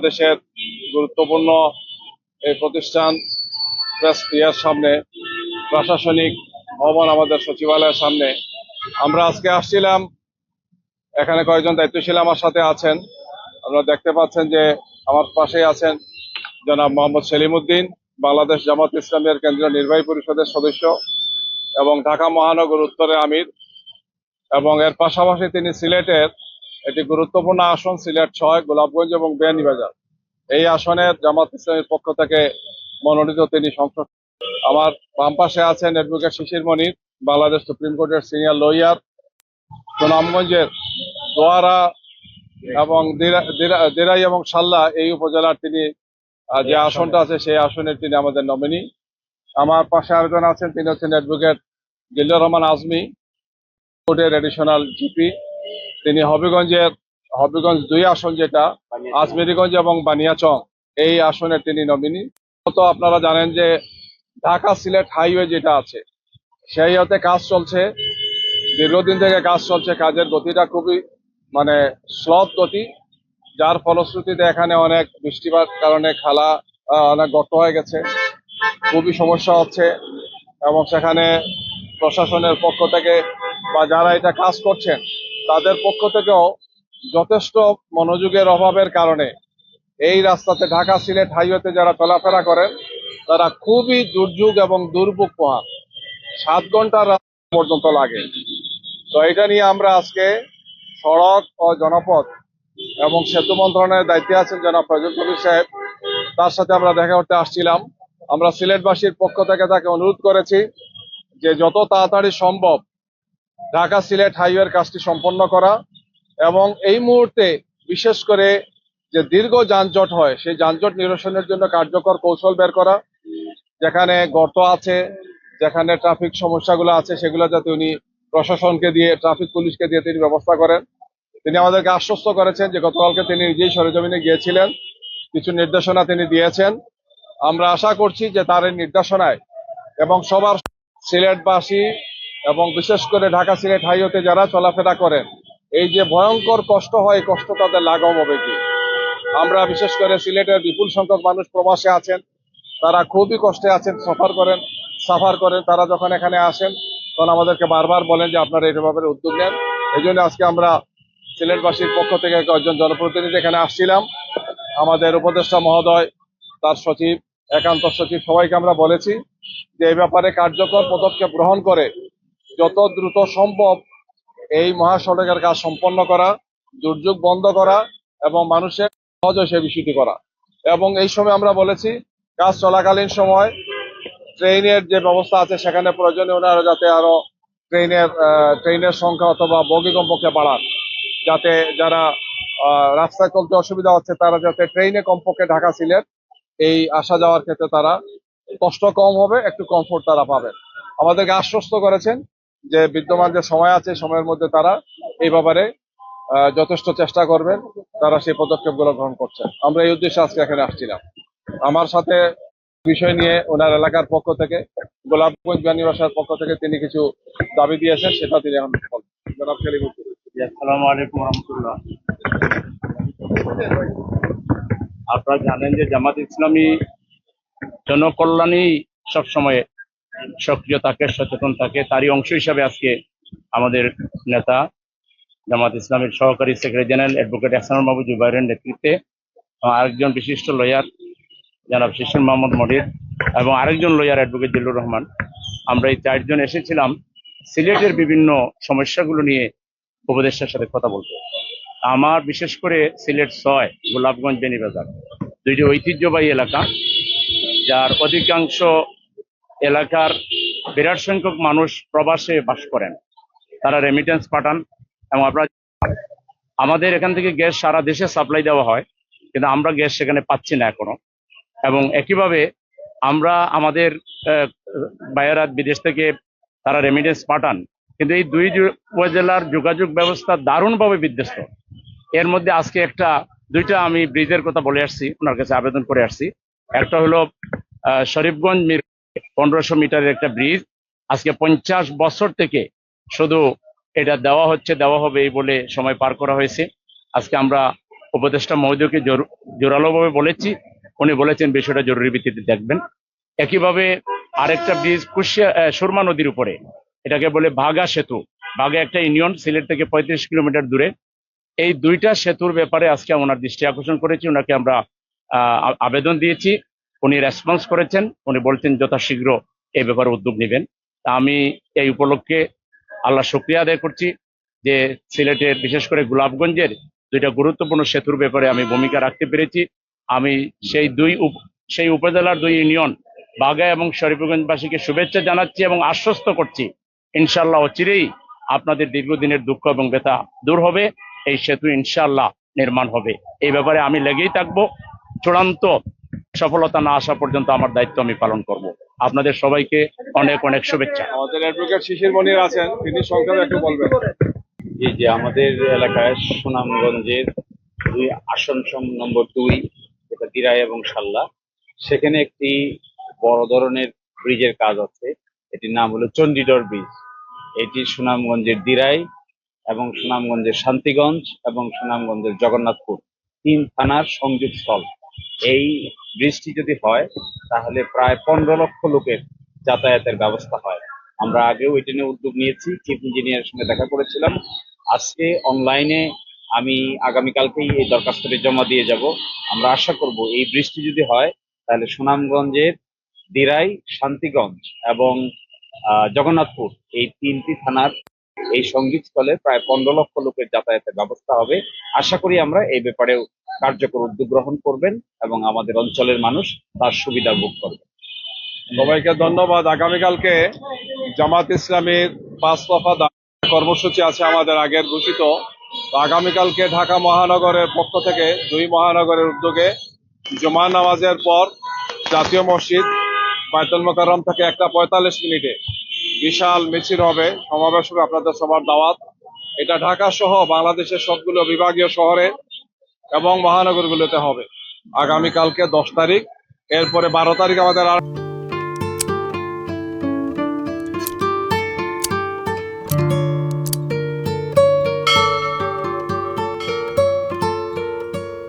বাংলাদেশের গুরুত্বপূর্ণ এই প্রতিষ্ঠান প্রেস ইয়ার সামনে, প্রশাসনিক ভবন আমাদের সচিবালয়ের সামনে। আমরা আজকে আসছিলাম, এখানে কয়েকজন দায়িত্বশীল আমার সাথে আছেন। আপনারা দেখতে পাচ্ছেন যে আমার পাশেই আছেন জনাব মোহাম্মদ সেলিম উদ্দিন বাংলাদেশ জামাত ইসলামের কেন্দ্রীয় নির্বাহী পরিষদের সদস্য এবং ঢাকা মহানগর উত্তরের আমির এবং এর পাশাপাশি তিনি সিলেটের একটি গুরুত্বপূর্ণ আসন সিলেট ছয় গোলাপগঞ্জ এবং বিয়ানীবাজার এই আসনের জামাত ইসলামের পক্ষ থেকে মনোনীত তিনি সংসদ আমার বাম পাশে আছেন অ্যাডভোকেট শিশির মনির বাংলাদেশ সুপ্রিম কোর্টের সিনিয়র লয়ার সুনামগঞ্জের দোয়ারা এবং দিরা- দিরা- দিরাই এবং সাল্লা এই উপজেলার তিনি যে আসনটা আছে সেই আসনের তিনি আমাদের নমিনি আমার পাশে আরেকজন আছেন তিনি হচ্ছেন অ্যাডভোকেট জিল্লুর রহমান আজমি কোর্টের এডিশনাল জিপি তিনি হবিগঞ্জের হবিগঞ্জ দুই আসন যেটা, আজমেরিগঞ্জ এবং বানিয়াচং এই আসনে তিনি নমিনি তো আপনারা জানেন যে ঢাকা সিলেট হাইওয়ে যেটা আছে, সেই হতে কাজ চলছে। দীর্ঘদিন থেকে কাজ চলছে, কাজের গতিটা খুবই মানে স্লথ গতি। যার ফলশ্রুতিতে এখানে অনেক বৃষ্টিপাত কারণে খালা অনেক গর্ত হয়ে গেছে। খুবই সমস্যা হচ্ছে। এবং সেখানে প্রশাসনের পক্ষ থেকে বা যারা এটা কাজ করছেন তাদের পক্ষ থেকেও যথেষ্ট মনোযোগের অভাবের কারণে এই রাস্তাতে ঢাকা সিলেট হাইওয়েতে যারা চলাফেরা করেন, তারা খুবই দুর্যোগ এবং দুর্ভোগ পোহান। সাত ঘণ্টা রাস্তা পর্যন্ত লাগে। তো এটা নিয়ে আমরা আজকে সড়ক ও জনপথ এবং সেতু মন্ত্রণালয়ের দায়িত্বে আছেন জনাব ফজল কবির সাহেব। তার সাথে আমরা দেখা করতে আসছিলাম। আমরা সিলেটবাসীর পক্ষ থেকে তাকে অনুরোধ করেছি যে যত তাড়াতাড়ি সম্ভব ঢাকা সিলেট হাইওয়ের কাজটি সম্পন্ন করা এবং এই মুহূর্তে বিশেষ করে যে দীর্ঘ যানজট হয়, সেই যানজট নিরসনের জন্য কার্যকর কৌশল বের করা, যেখানে গর্ত আছে, যেখানে ট্রাফিক সমস্যাগুলো আছে, সেগুলো যাতে উনি প্রশাসনকে দিয়ে, ট্রাফিক পুলিশকে দিয়ে তিনি ব্যবস্থা করেন। তিনি আমাদেরকে আশ্বস্ত করেছেন যে গতকালকে তিনি নিজেই সরেজমিনে গিয়েছিলেন। কিছু নির্দেশনা তিনি দিয়েছেন। আমরা আশা করছি যে তার এই নির্দেশনায় এবং সবার সিলেটবাসী এবং বিশেষ করে ঢাকা সিলেট হাইওয়েতে যারা চলাফেরা করেন, এই যে ভয়ঙ্কর কষ্ট হয়, কষ্ট তাদের লাঘব হবে কি? আমরা বিশেষ করে সিলেটের বিপুল সংখ্যক মানুষ প্রবাসে আছেন, তারা খুবই কষ্টে আছেন, সফার করেন, সাফার করেন, তারা যখন এখানে আসেন, তখন আমাদেরকে বারবার বলেন যে আপনারা ব্যাপারে উদ্যোগ নেন। এই জন্য আজকে আমরা সিলেটবাসীর পক্ষ থেকে কয়েকজন জনপ্রতিনিধি এখানে আসছিলাম। আমাদের উপদেষ্টা মহোদয়, তার সচিব, একান্ত সচিব, সবাইকে আমরা বলেছি যে এই ব্যাপারে কার্যকর পদক্ষেপ গ্রহণ করে যত দ্রুত সম্ভব এই মহাসড়কের কাজ সম্পন্ন করা, দুর্যোগ বন্ধ করা এবং মানুষের সহজে সে বিষয়টি করা। এবং এই সময় আমরা বলেছি, কাজ চলাকালীন সময় ট্রেনের যে ব্যবস্থা আছে সেখানে প্রয়োজনীয় ওনারা যাতে আরও ট্রেনের ট্রেনের সংখ্যা অথবা বগি কমপক্ষে বাড়ান। যাতে যারা রাস্তায় চলতে অসুবিধা হচ্ছে তারা যাতে ট্রেনে কমপক্ষে ঢাকা সিলেট এই আসা যাওয়ার ক্ষেত্রে তারা কষ্ট কম হবে, একটু কমফোর্ট তারা পাবেন আমাদেরকে আশ্বস্ত করেছেন যে বিদ্যমান যে সময় আছে, সময়ের মধ্যে তারা এই ব্যাপারে যথেষ্ট চেষ্টা করবেন। তারা সেই পদক্ষেপগুলো গ্রহণ করছেন আমরা এই উদ্দেশ্যে আজকে এখানে আসছিলাম আমার সাথে বিষয় নিয়ে ওনার এলাকার পক্ষ থেকে, গোলাপগঞ্জ বাসার পক্ষ থেকে তিনি কিছু দাবি দিয়েছেন, সেটা তিনি এখন আপনারা জানেন যে জামাত ইসলামী জনকল্যাণই সবসময় সক্রিয় থাকে সচেতন থাকে। তারই অংশ হিসাবে আজকে আমাদের নেতা জামাত ইসলামের সহকারী secretary general advocate Ehsanul Mahbub জুবাইরের নেতৃত্বে আরেকজন বিশিষ্ট লয়ার জনাব শিশির মোহাম্মদ মডির এবং আরেকজন লয়ার অ্যাডভোকেট জিল্লুর রহমান। আমরা এই চারজন এসেছিলাম সিলেটের বিভিন্ন সমস্যাগুলো নিয়ে উপদেষ্টার সাথে কথা বলতে। আমার বিশেষ করে সিলেট ছয়, গোলাপগঞ্জ, বেনিবাজার। দুইটি ঐতিহ্যবাহী এলাকা, যার অধিকাংশ এলাকার বিরাট সংখ্যক মানুষ প্রবাসে বাস করেন। তারা রেমিটেন্স পাঠান এবং আপনারা আমাদের এখান থেকে গ্যাস সারা দেশে সাপ্লাই দেওয়া হয়, কিন্তু আমরা গ্যাস সেখানে পাচ্ছি না এখনও। এবং একইভাবে আমরা আমাদের বায়েরা বিদেশ থেকে তারা রেমিটেন্স পাঠান, কিন্তু এই দুই উপজেলার যোগাযোগ ব্যবস্থা দারুণভাবে বিধ্বস্ত। এর মধ্যে আজকে একটা, দুইটা আমি ব্রিজের কথা বলে আসছি, ওনার কাছে আবেদন করে আসছি। একটা হলো শরীফগঞ্জ মির পনেরোশো মিটারের একটা ব্রিজ আজকে পঞ্চাশ বছর থেকে শুধু এটা দেওয়া হচ্ছে, দেওয়া হবে এই বলে সময় পার করা হয়েছে। আজকে আমরা উপদেষ্টা মহোদয়কে জোরালোভাবে বলেছি। উনি বলেছেন বিষয়টা জরুরি ভিত্তিতে দেখবেন। একইভাবে আরেকটা ব্রিজ কুশিয়া সুরমা নদীর উপরে, এটাকে বলে ভাগা সেতু। ভাগা একটা ইউনিয়ন, সিলেট থেকে পঁয়ত্রিশ কিলোমিটার দূরে। এই দুইটা সেতুর ব্যাপারে আজকে ওনার দৃষ্টি আকর্ষণ করেছি। ওনাকে আমরা আবেদন দিয়েছি। উনি রেসপন্স করেছেন, উনি বলছেন যথাশীঘ্র এই ব্যাপারে উদ্যোগ নেবেন। তা আমি এই উপলক্ষে আল্লাহ শুক্রিয়া আদায় করছি যে সিলেটের বিশেষ করে গোলাপগঞ্জের দুইটা গুরুত্বপূর্ণ সেতুর ব্যাপারে আমি ভূমিকা রাখতে পেরেছি। আমি সেই দুই সেই উপজেলার দুই ইউনিয়ন, বাগা এবং শরীফগঞ্জবাসীকে শুভেচ্ছা জানাচ্ছি এবং আশ্বস্ত করছি ইনশাল্লাহ অচিরেই আপনাদের দীর্ঘদিনের দুঃখ এবং ব্যথা দূর হবে, এই সেতু ইনশাল্লাহ নির্মাণ হবে। এই ব্যাপারে আমি লেগেই থাকব। চূড়ান্ত সফলতা না আসা পর্যন্ত আমার দায়িত্ব আমি পালন করব। আপনাদের সবাইকে অনেক অনেক শুভেচ্ছা। আমাদের অ্যাডভোকেট শিশির মনির আছেন তিনি সংক্ষেপে একটু বলবেন। জি যে আমাদের এলাকায় সুনামগঞ্জের দুই আসন সম- নম্বর দুই যেটা দিরাই এবং সাল্লা সেখানে একটি বড় ধরনের ব্রিজের কাজ আছে। এটির নাম হলো চণ্ডীডর ব্রিজ। এটি সুনামগঞ্জের দিরাই এবং সুনামগঞ্জের শান্তিগঞ্জ এবং সুনামগঞ্জের জগন্নাথপুর তিন থানার সংযোগ স্থল এই ব্রিজটি যদি হয়, তাহলে প্রায় পনেরো লক্ষ লোকের যাতায়াতের ব্যবস্থা হয়। আমরা আগেও এটি নিয়ে উদ্যোগ নিয়েছি, চিফ ইঞ্জিনিয়ারের সঙ্গে দেখা করেছিলাম। আজকে অনলাইনে আমি আগামীকালকেই এই দরখাস্তটি জমা দিয়ে যাব। আমরা আশা করব এই বৃষ্টি যদি হয়, তাহলে সুনামগঞ্জের দিরাই, শান্তিগঞ্জ এবং জগন্নাথপুর এই তিনটি থানার এই সঙ্গীতস্থলে প্রায় পনেরো লক্ষ লোকের যাতায়াতের ব্যবস্থা হবে। আশা করি আমরা এই ব্যাপারেও কার্যকর উদ্যোগ গ্রহণ করবেন এবং আমাদের অঞ্চলের মানুষ তার সুবিধা ভোগ করবে সবাইকে ধন্যবাদ। আগামীকালকে জামাত ইসলামের পাঁচ দফা কর্মসূচি আছে আমাদের আগের ঘোষিত। আগামীকালকে ঢাকা মহানগরের পক্ষ থেকে দুই মহানগরের উদ্যোগে জুমা নামাজের পর জাতীয় মসজিদ বায়তুল মোকাররম থেকে একটা পঁয়তাল্লিশ মিনিটে বিশাল মিছিল হবে। সমাবেশ হবে আপনাদের সবার দাওয়াত। এটা ঢাকা সহ বাংলাদেশের সবগুলো বিভাগীয় শহরে এবং মহানগরগুলোতে হবে। আগামী কালকে দশ তারিখ, এরপরে বারো তারিখ আমাদের